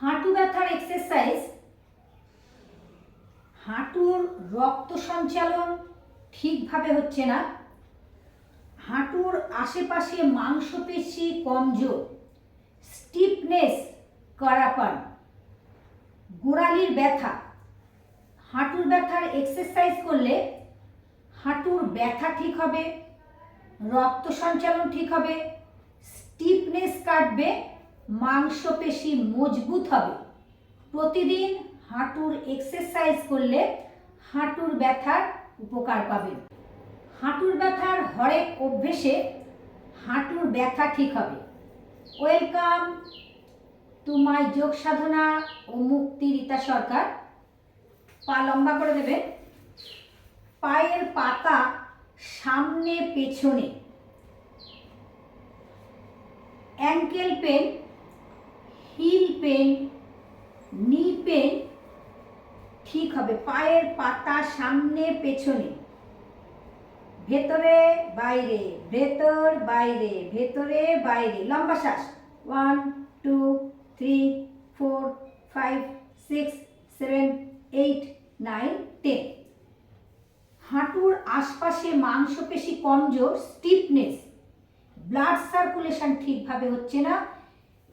হাঁটু ব্যথার এক্সারসাইজ হাঁটুর রক্ত সঞ্চালন ঠিকভাবে হচ্ছে না, হাঁটুর আশেপাশে মাংসপেশি কমজোর স্টিফনেস করাপান গোড়ালির ব্যথা, হাঁটুর ব্যথার এক্সারসাইজ করলে হাঁটুর ব্যথা ঠিক হবে, রক্ত সঞ্চালন ঠিক হবে স্টিফনেস কাটবে মাংসপেশি মজবুত হবে। প্রতিদিন হাঁটুর এক্সারসাইজ করলে হাঁটুর ব্যথার উপকার পাবেন হাঁটুর ব্যথার হরেক অভ্যেসে হাঁটুর ব্যথা ঠিক হবে। ওয়েলকাম টু মাই যোগ সাধনা ও মুক্তি রীতা সরকার। পা লম্বা করে দেবেন। পায়ের পাতা সামনে পেছনে ankle pain heel pain knee pain ঠিক হবে। পায়ের পাতা সামনে, পেছনে। ভেতরে, বাইরে। ভেতর, বাইরে। ভেতরে, বাইরে। লম্বা শ্বাস। One, two, three, four, five, six, seven, eight, nine, ten. হাঁটুর আশপাশে মাংসপেশি কমজোর, স্টিফনেস। ব্লাড সার্কুলেশন ঠিকভাবে হচ্ছে না।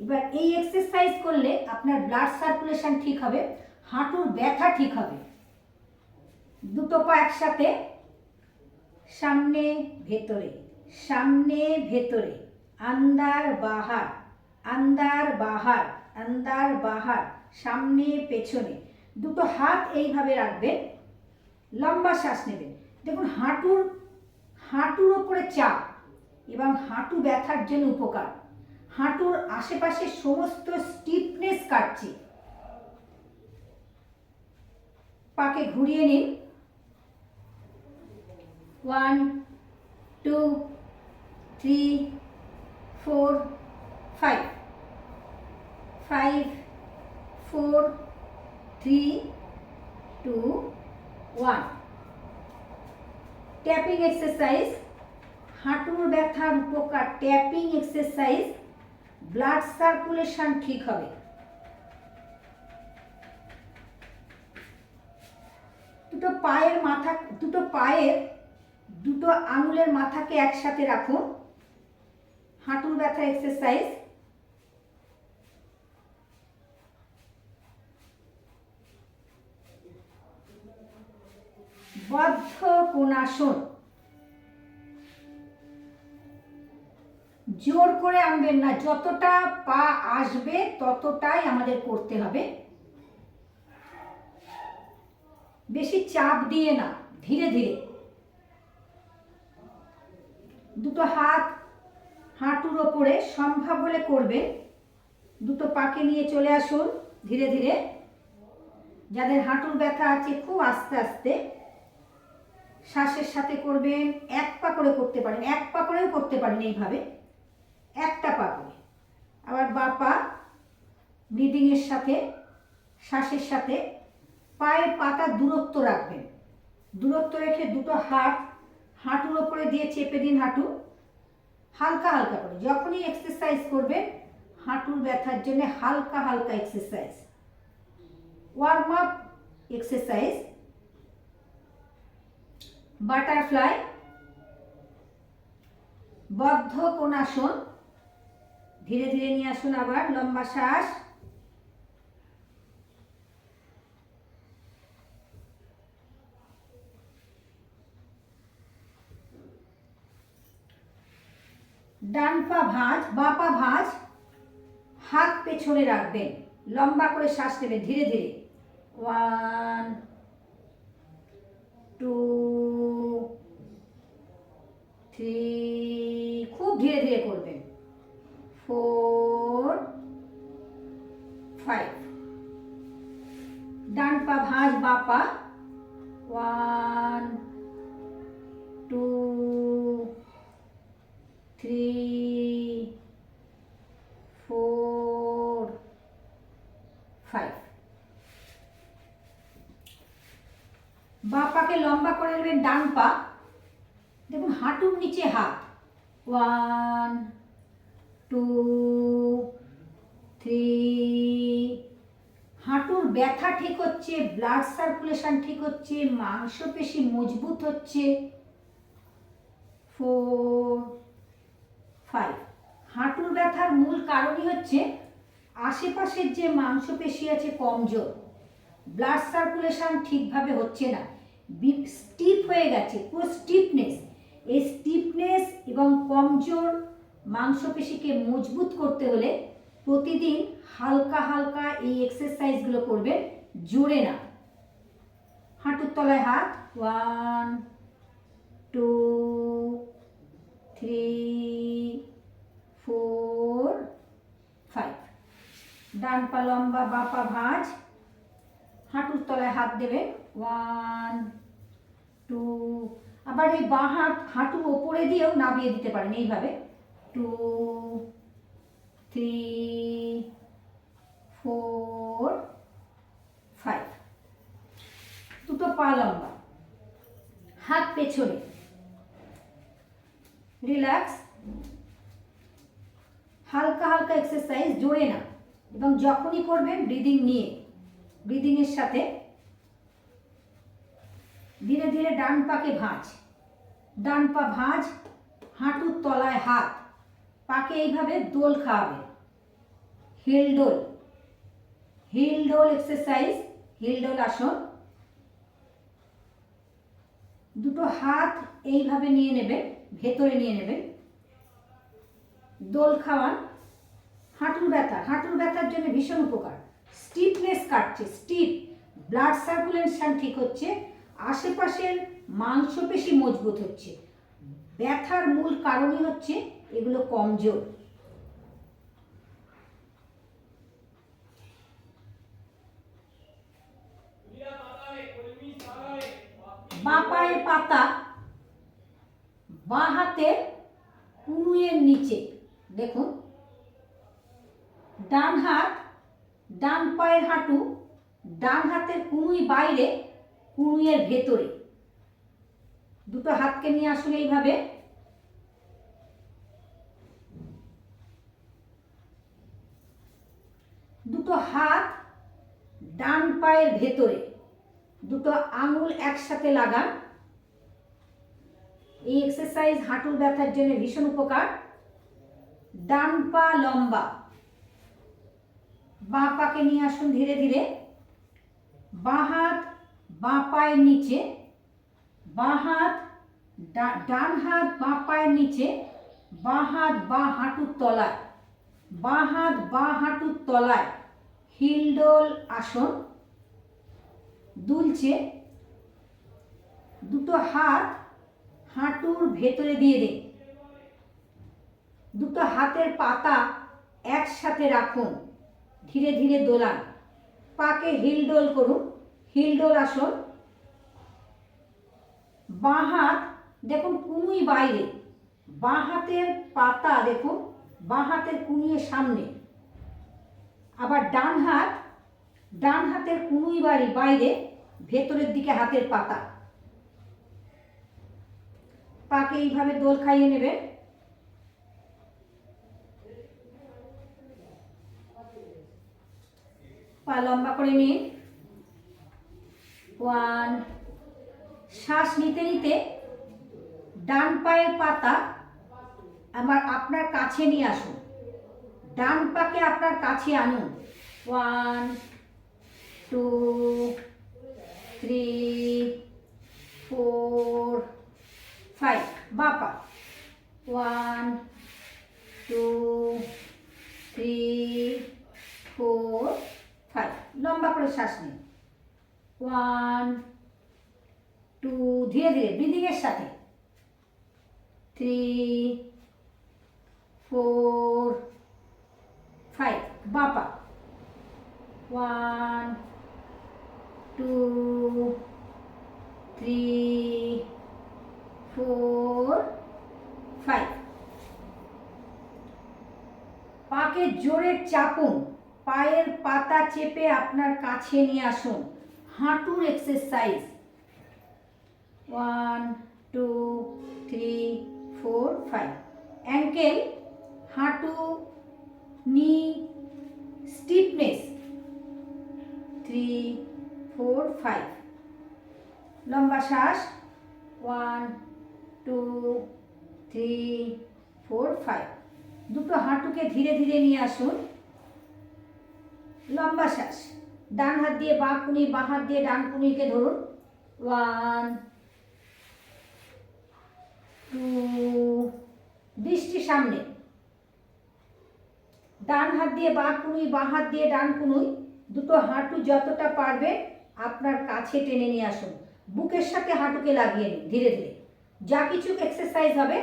এবার এই এক্সারসাইজ করলে আপনার ব্লাড সার্কুলেশন ঠিক হবে, হাঁটুর ব্যথা ঠিক হবে। দুটো পা একসাথে, সামনে, ভেতরে সামনে, ভেতরে, আন্দার, বাহার আন্দার বাহার আন্দার, বাহার, সামনে, পেছনে, দুটো হাত এইভাবে রাখবেন, লম্বা শ্বাস নেবেন। দেখুন, হাঁটুর হাঁটুর ওপরে চাপ এবং হাঁটু ব্যথার জন্য উপকার। হাঁটুর আশেপাশে সমস্ত স্টিফনেস কাটছে। পাকে ঘুরিয়ে নিন। One two three four five five four three two one tapping exercise হাঁটুর ব্যথার উপকার। ট্যাপিং এক্সারসাইজ ব্লাড সার্কুলেশন ঠিক হবে। দুটো পায়ের মাথা, দুটো পায়ের, দুটো আঙুলের মাথাকে একসাথে রাখুন। হাঁটুর ব্যথা এক্সারসাইজ বদ্ধ কোণাসন। জোর করে আনবেন না, যতটা পা আসবে ততটাই আমাদের করতে হবে। বেশি চাপ দিয়ে না, ধীরে ধীরে। দুটো হাত হাঁটুর ওপরে সম্ভব হলে করবেন। দুটো পাকে নিয়ে চলে আসুন ধীরে ধীরে। যাদের হাঁটুর ব্যথা আছে খুব আস্তে আস্তে শ্বাসের সাথে করবেন, এক পা করে করতে পারেন, এক পা করেও করতে পারেন এইভাবে। একটা পা করে আবার বা পা ব্লিডিংয়ের সাথে, শ্বাসের সাথে পায়ের পাতা দূরত্ব রাখবেন। দূরত্ব রেখে দুটো হাত হাঁটুর ওপরে দিয়ে চেপে দিন হাঁটু। হালকা হালকা করে, যখনই এক্সারসাইজ করবেন, হাঁটুর ব্যথার জন্য হালকা হালকা exercise warm up exercise butterfly Baddha Konasana ধীরে ধীরে নিয়ে আসুন আবার, লম্বা শ্বাস। ডান পা ভাঁজ, বা পা ভাঁজ। হাত পেছনে রাখবেন, লম্বা করে শ্বাস নেবেন ধীরে ধীরে। ওয়ান, টু, থ্রি, খুব ধীরে ধীরে করবেন। Four, five. ডান পা ভাঁজ, বা পা। One, two, three, four, five. বা পাকে লম্বা করে নেবেন ডান পা। দেখুন, হাঁটুর নিচে হাত। ওয়ান থ্রি ব্যথা ঠিক হচ্ছে ব্লাড সার্কুলেশন ঠিক হচ্ছে, মাংসপেশি মজবুত হচ্ছে। ফোর ফাইভ হাঁটুর ব্যথার মূল কারণই হচ্ছে আশেপাশের যে মাংসপেশি আছে কমজোর ব্লাড সার্কুলেশন ঠিকভাবে হচ্ছে না। স্টিপ হয়ে গেছে, পুরো স্টিফনেস এই স্টিফনেস এবং কমজোর মাংসপেশিকে মজবুত করতে হলে প্রতিদিন হালকা হালকা এই এক্সারসাইজগুলো করবেন, জোরে না। হাঁটুর তলায় হাত one two three four five ডান পা লম্বা, বা পা ভাঁজ। হাঁটুর তলায় হাত দেবেন ওয়ান টু আবার এই বাঁ হাত হাঁটুর ওপরে দিয়েও নামিয়ে দিতে পারেন এইভাবে। টু থ্রি ফোর ফাইভ দুটো পা লম্বা হাত পেছনে। রিল্যাক্স হালকা হালকা এক্সারসাইজ জোরে না এবং যখনই করবেন ব্রিদিং নিয়ে। ব্রিদিংয়ের সাথে ধীরে ধীরে ডান পাকে ভাঁজ। ডান পা ভাঁজ, হাঁটুর তলায় হাত। পাকে এইভাবে দোল খাওয়াবে? হিল ডোল হিল ডোল এক্সারসাইজ হিল ডোল আসন। দুটো হাত এইভাবে নিয়ে নেবে, ভেতরে নিয়ে নেবে। দোল খাওয়ান হাঁটুর ব্যথা, হাঁটুর ব্যথার জন্য ভীষণ উপকার। স্টিফনেস কাটছে, স্টিফ। ব্লাড সার্কুলেশন ঠিক হচ্ছে, আশেপাশের মাংসপেশি মজবুত হচ্ছে। ব্যথার মূল কারণই হচ্ছে এগুলো কমজোর বাঁ পায়ের পাতা বাঁ হাতের কুনুয়ের নিচে। দেখুন। ডান হাত, ডান পায়ের হাঁটু, ডান হাতের কুনুই বাইরে, কুনুইয়ের ভেতরে। দুটো হাতকে নিয়ে আসুন এইভাবে দুটো হাত ডান পায়ের ভেতরে, দুটো আঙুল একসাথে লাগান। এই এক্সারসাইজ হাঁটুর ব্যথার জন্য ভীষণ উপকার। ডান পা লম্বা, বাঁ পাকে নিয়ে আসুন ধীরে ধীরে। বাঁ হাত বাঁ পায়ের নিচে, বাঁ হাত ডান হাত বাঁ পায়ের নিচে, বাঁ হাত বাঁ হাঁটুর তলায়, বাঁ হাত বাঁ হাঁটুর তলায়। হিলডোল আসন, দুলছে, দুটো হাত হাঁটুর ভেতরে দিয়ে দিন দুটো হাতের পাতা একসাথে রাখুন, ধীরে ধীরে দোলান। পাকে হিলডোল করুন, হিলডোল আসন। বাঁ হাত, দেখুন কুনুই বাইরে, বাঁ হাতের পাতা দেখুন, বাঁ হাতের কুনুয়ের সামনে। আবার ডান হাত, ডান হাতের কুনুই বাড়ি বাইরে, ভেতরের দিকে হাতের পাতা। পাকে এইভাবে দোল খাইয়ে নেবেন পা লম্বা করে নিন। ওয়ান, শ্বাস নিতে নিতে ডান পায়ের পাতা আবার আপনার কাছে নিয়ে আসুন। ডান পাকে আপনার কাছে আনুন one two three four five বাপা one two three four five লম্বা করে শ্বাস নিন। ওয়ান টু ধীরে ধীরে, ব্রিদিংয়ের সাথে। থ্রি ফোর বাপা one two three four five পাকে জোরে চাপুন, পায়ের পাতা চেপে আপনার কাছে নিয়ে আসুন। হাঁটুর exercise one two three four five ankle হাঁটু knee stiffness three four five লম্বা শ্বাস। One two three four five দুটো হাঁটুকে ধীরে ধীরে নিয়ে আসুন। লম্বা শ্বাস। ডান হাত দিয়ে বাঁ কুনি, বাঁ হাত দিয়ে ডান কুনিকে ধরুন। ওয়ান টু দৃষ্টি সামনে। ডান হাত দিয়ে বাঁ কুনুই, বাঁ হাত দিয়ে ডান কুনুই, দুটো হাঁটু যতটা পারবে আপনার কাছে টেনে নিয়ে আসুন। বুকের সাথে হাঁটুকে লাগিয়ে নিন ধীরে ধীরে। যা কিছু এক্সারসাইজ হবে,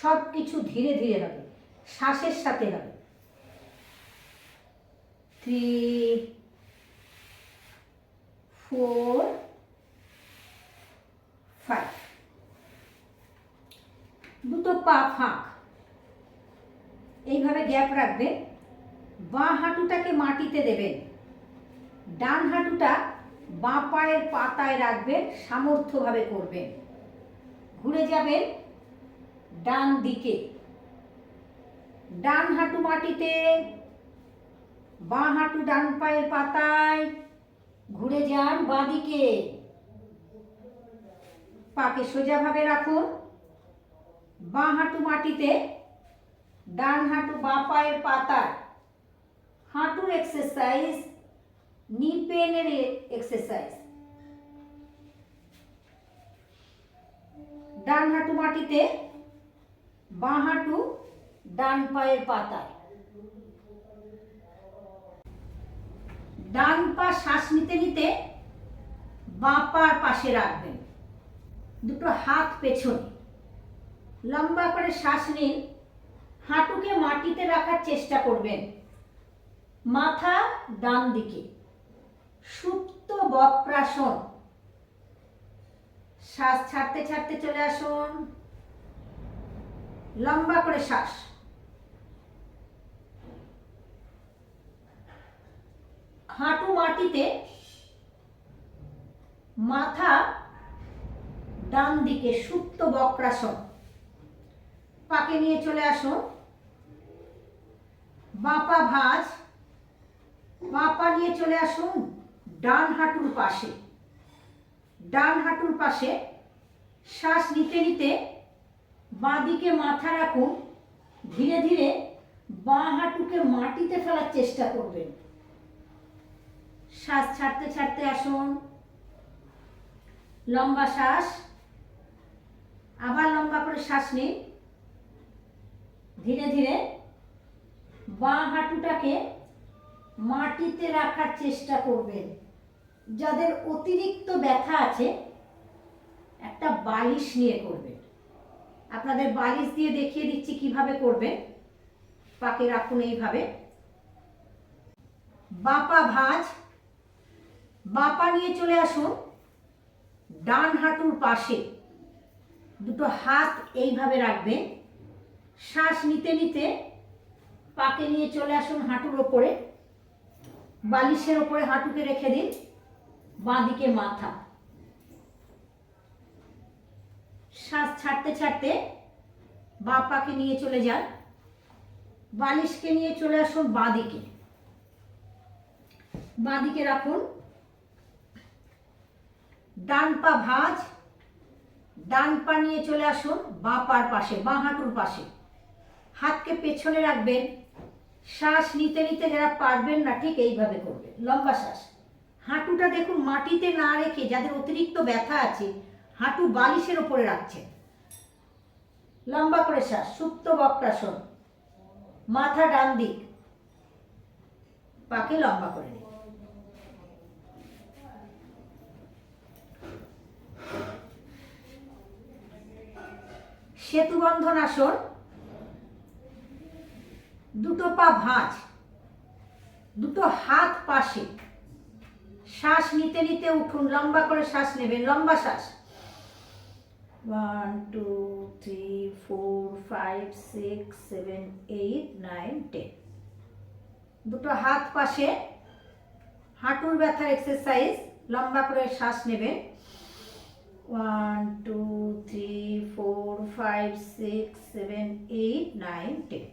সব কিছু ধীরে ধীরে হবে। শ্বাসের সাথে হবে। থ্রি ফোর ফাইভ দুটো পা ফাঁক। এইভাবে গ্যাপ রাখবেন। বাঁ হাঁটুটাকে মাটিতে দেবেন। ডান হাঁটুটা বাঁ পায়ের পাতায় রাখবেন, সামর্থ্যভাবে করবেন। ঘুরে যাবেন ডান দিকে। ডান হাঁটু মাটিতে, বাঁ হাঁটু ডান পায়ের পাতায়, ঘুরে যান বাঁ দিকে। পাকে সোজাভাবে রাখুন। বাঁ হাঁটু মাটিতে, ডান হাঁটু বাঁ পায়ের পাতায়। হাঁটুর এক্সারসাইজ নি পেনের এক্সারসাইজ ডান হাঁটু মাটিতে বাঁ হাঁটু ডান পায়ের পাতায় ডান পা শ্বাস নিতে নিতে বাঁ পার পাশে রাখবেন দুটো হাত পেছনে লম্বা করে শ্বাস নিন হাঁটুকে মাটিতে রাখার চেষ্টা করবেন মাথা ডান দিকে সুপ্ত বক্রাসন। শ্বাস ছাড়তে ছাড়তে চলে আসুন। লম্বা করে শ্বাস। হাঁটু মাটিতে মাথা ডান দিকে সুপ্ত বক্রাসন। পাকে নিয়ে চলে আসুন। বাপা ভাঁজ। বাপা নিয়ে চলে আসুন ডান হাঁটুর পাশে। ডান হাঁটুর পাশে শ্বাস নিতে নিতে বাঁ দিকে মাথা রাখুন, ধীরে ধীরে বাঁ হাঁটুকে মাটিতে ফেলার চেষ্টা করবেন। শ্বাস ছাড়তে ছাড়তে আসুন। লম্বা শ্বাস। আবার লম্বা করে শ্বাস নিন। ধীরে ধীরে বাঁ হাঁটুটাকে মাটিতে রাখার চেষ্টা করবেন। যাদের অতিরিক্ত ব্যথা আছে, একটা বালিশ নিয়ে করবেন। আপনাদের বালিশ দিয়ে দেখিয়ে দিচ্ছি কীভাবে করবেন। পাকে রাখুন এইভাবে। বাপা ভাঁজ। বাপা নিয়ে চলে আসুন ডান হাঁটুর পাশে। দুটো হাত এইভাবে রাখবেন। শ্বাস নিতে নিতে পাকে নিয়ে চলে আসুন হাঁটুর ওপরে। বালিশের ওপরে হাঁটুকে রেখে দিন, বাঁদিকে মাথা। শ্বাস ছাড়তে ছাড়তে বাঁ পাকে নিয়ে চলে যান। বালিশকে নিয়ে চলে আসুন বাঁদিকে। বাঁদিকে রাখুন। ডান পা ভাঁজ, ডান পা নিয়ে চলে আসুন বাঁ পার পাশে, বাঁ হাঁটুর পাশে। হাতকে পেছনে রাখবেন শ্বাস নিতে নিতে যারা পারবেন না, ঠিক এইভাবে করবেন। লম্বা শ্বাস। হাঁটুটা দেখুন মাটিতে না রেখে যাদের অতিরিক্ত ব্যথা আছে, হাঁটু বালিশের ওপরে রাখছেন। লম্বা করে শ্বাস, সুপ্ত বক্রাসন। মাথা ডান দিক। পাকে লম্বা করে নিন। সেতুবন্ধন আসন দুটো পা ভাঁজ, দুটো হাত পাশে। শ্বাস নিতে নিতে উঠুন, লম্বা করে শ্বাস নেবেন, লম্বা শ্বাস। One two three four five six seven eight nine ten দুটো হাত পাশে হাঁটুর ব্যথার এক্সারসাইজ লম্বা করে শ্বাস নেবেন। One two three four five six seven eight nine ten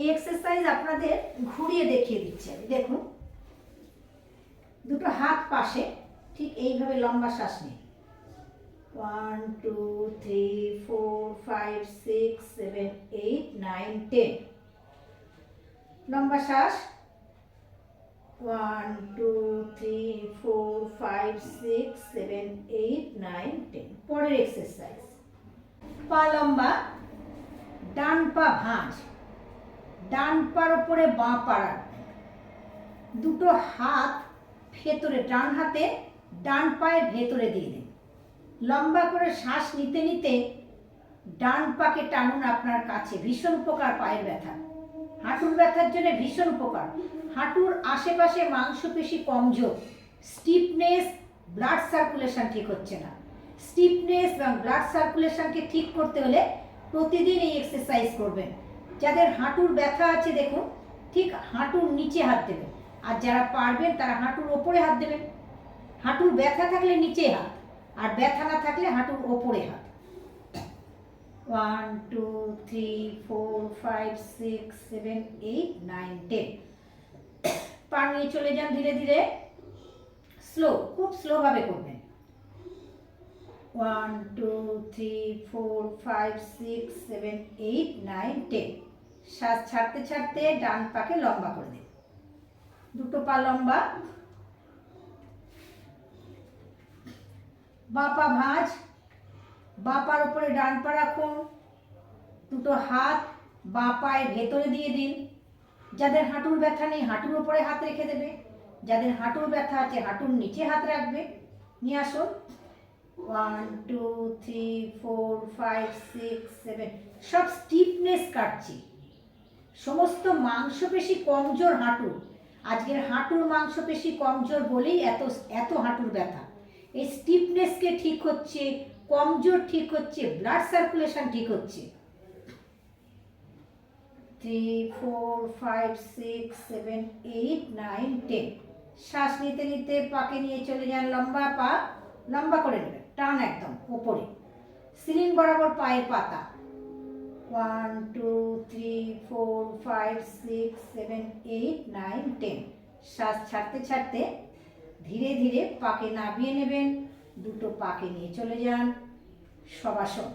এই এক্সারসাইজ আপনাদের ঘুরিয়ে দেখিয়ে দিচ্ছে আমি। দেখুন, দুটো হাত পাশে, ঠিক এইভাবে লম্বা শ্বাস নিন। One two three four five six seven eight nine ten লম্বা শ্বাস। One two three four five six seven eight nine ten পরের এক্সারসাইজ পা লম্বা, ডান পা ভাঁজ। ডান পার ওপরে বাঁ পা দুটো হাত ভেতরে, ডান হাতে, ডান পায়ের ভেতরে দিয়ে দিন। লম্বা করে শ্বাস নিতে নিতে ডান পাকে টানুন আপনার কাছে। ভীষণ উপকার পায়ের ব্যথা। হাঁটুর ব্যথার জন্য ভীষণ উপকার। হাঁটুর আশেপাশে মাংসপেশি কমজোর। স্টিফনেস, ব্লাড সার্কুলেশন ঠিক হচ্ছে না। স্টিফনেস এবং ব্লাড সার্কুলেশনকে ঠিক করতে হলে প্রতিদিন এই এক্সারসাইজ করবেন। যাদের হাঁটুর ব্যথা আছে দেখুন, ঠিক হাঁটুর নিচে হাত দেবেন। আর যারা পারবেন, তারা হাঁটুর ওপরে হাত দেবেন। হাঁটুর ব্যথা থাকলে নিচে হাত, আর ব্যথা না থাকলে হাঁটুর ওপরে হাত। One two three four five six seven eight nine ten পা নিয়ে চলে যান ধীরে ধীরে। স্লো খুব স্লোভাবে করবেন। One two three four five six seven eight nine ten শ্বাস ছাড়তে ছাড়তে ডান পাকে লম্বা করে দিন। দুটো পা লম্বা। বাপা ভাঁজ। বাপার উপরে ডান পা রাখুন। দুটো হাত বা ভেতরে দিয়ে দিন। যাদের হাঁটুর ব্যথা নেই, হাঁটুর উপরে হাত রেখে দেবে। যাদের হাঁটুর ব্যথা আছে, হাঁটুর নিচে হাত রাখবে। নিয়ে আসুন। One two three four five six seven সব স্টিফনেস কাটছি। সমস্ত মাংসপেশি কমজোর হাঁটুর, আজকের হাঁটুর মাংসপেশি কমজোর বলেই এত এত হাঁটুর ব্যথা। এই স্টিফনেসকে ঠিক হচ্ছে, কমজোর ঠিক হচ্ছে ব্লাড সার্কুলেশন ঠিক হচ্ছে। Three four five six seven eight nine ten শ্বাস নিতে নিতে পাকে নিয়ে চলে যান লম্বা পা, লম্বা করে নেবেন, টান একদম, ওপরে। সিলিং বরাবর পায়ের পাতা। One two three four five six seven eight nine ten শ্বাস ছাড়তে ছাড়তে ধীরে ধীরে পাকে নামিয়ে নেবেন। দুটো পাকে নিয়ে চলে যান। সবাসন।